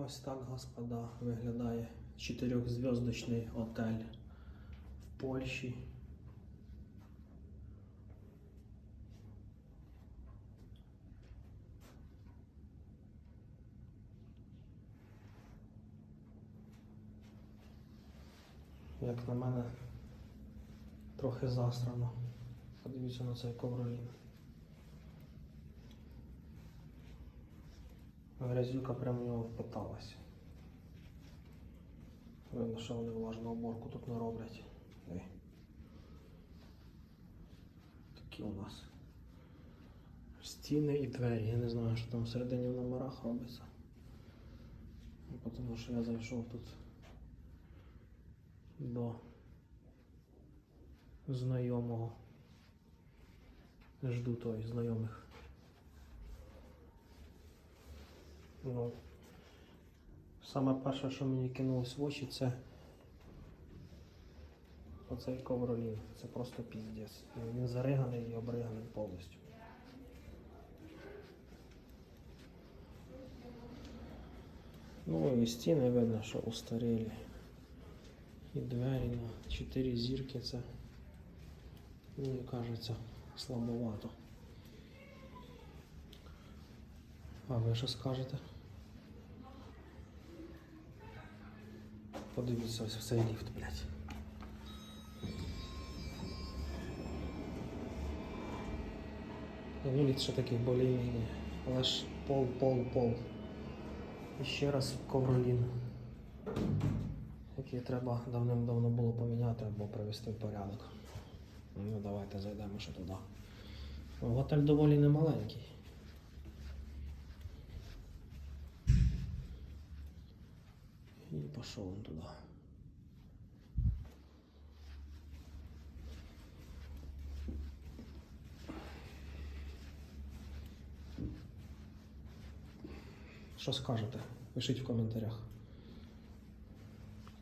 Ось так, господа, виглядає чотирьохзв'язочний отель в Польщі. Як на мене, трохи засрано. Подивіться на цей ковролін. Грязюка прямо в нього впиталась. Видно, що вони влажну уборку тут не роблять. Диви. Такі у нас стіни і двері. Я не знаю, що там всередині в номерах робиться. Ну, Тому що я зайшов тут до знайомого. Жду той знайомих. Ну, саме перше, що мені кинулось в очі, це оцей ковролін. Це просто піздець. Він зариганий і обриганий повністю. Ну і стіни видно, що устарілі. І двері на 4 зірки це, мені кажеться, слабовато. А ви що скажете? Подивіться ось цей ліфт, блядь. Ліфт ще такий более-менее. Але ж пол, пол, пол. І ще раз ковролін. Який треба давним-давно було поміняти або привести в порядок. Ну, давайте зайдемо ще туди. Готель доволі немаленький. І пішов он туди. Що скажете? Пишіть в коментарях.